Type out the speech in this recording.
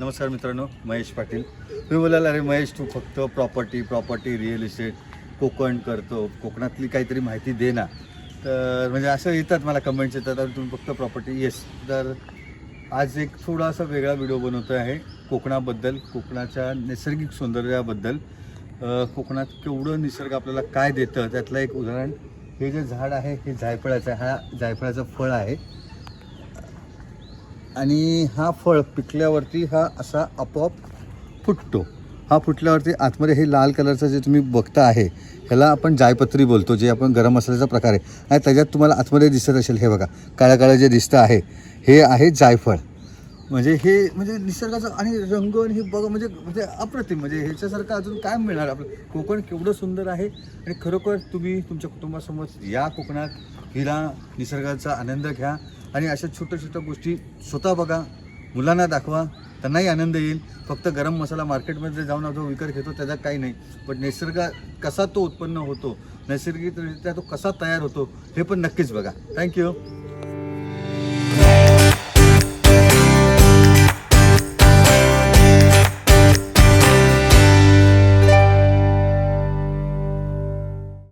नमस्कार मित्रांनो महेश पाटील. तुम्ही बोलायला अरे महेश तू फक्त property property real estate Konkan करतो. कोकणातली काहीतरी माहिती दे ना. तर म्हणजे असं येतात मला कमेंट्स येतात आणि तुम्ही फक्त प्रॉपर्टी येस तर आज एक थोडासा वेगळा व्हिडिओ बनवतो आहे कोकणाबद्दल कोकणाच्या नैसर्गिक सौंदर्याबद्दल. कोकणात केवढं निसर्ग आपल्याला काय देतं त्यातलं एक उदाहरण हे जे झाड आहे हे जायफळाचं हा जायफळाचं फळ आहे. आणि हा फळ पिकल्यावरती हा असा आपोआप फुटतो. हा फुटल्यावरती आतमध्ये हे लाल कलरचं जे तुम्ही बघता आहे ह्याला आपण जायपत्री बोलतो जे आपण गरम मसाल्याचा प्रकार आहे. आणि त्याच्यात तुम्हाला आतमध्ये दिसत असेल हे बघा काळ्या काळं जे दिसतं आहे हे आहे जायफळ. म्हणजे हे म्हणजे निसर्गाचं आणि रंग आणि हे बघा म्हणजे म्हणजे अप्रतिम म्हणजे ह्याच्यासारखं अजून काय मिळणार आपलं कोकण केवढं सुंदर आहे आणि खरोखर तुम्ही तुमच्या कुटुंबासमोर या कोकणात फिरा निसर्गाचा आनंद घ्या आणि अशा छोट्या छोट्या गोष्टी स्वतः बघा मुलांना दाखवा त्यांनाही आनंद येईल. फक्त गरम मसाला मार्केटमध्ये जाऊन जो विकत घेतो त्याचा काही नाही. पण निसर्ग कसा तो उत्पन्न होतो नैसर्गिकरित्या तो कसा तयार होतो हे पण नक्कीच बघा. थँक्यू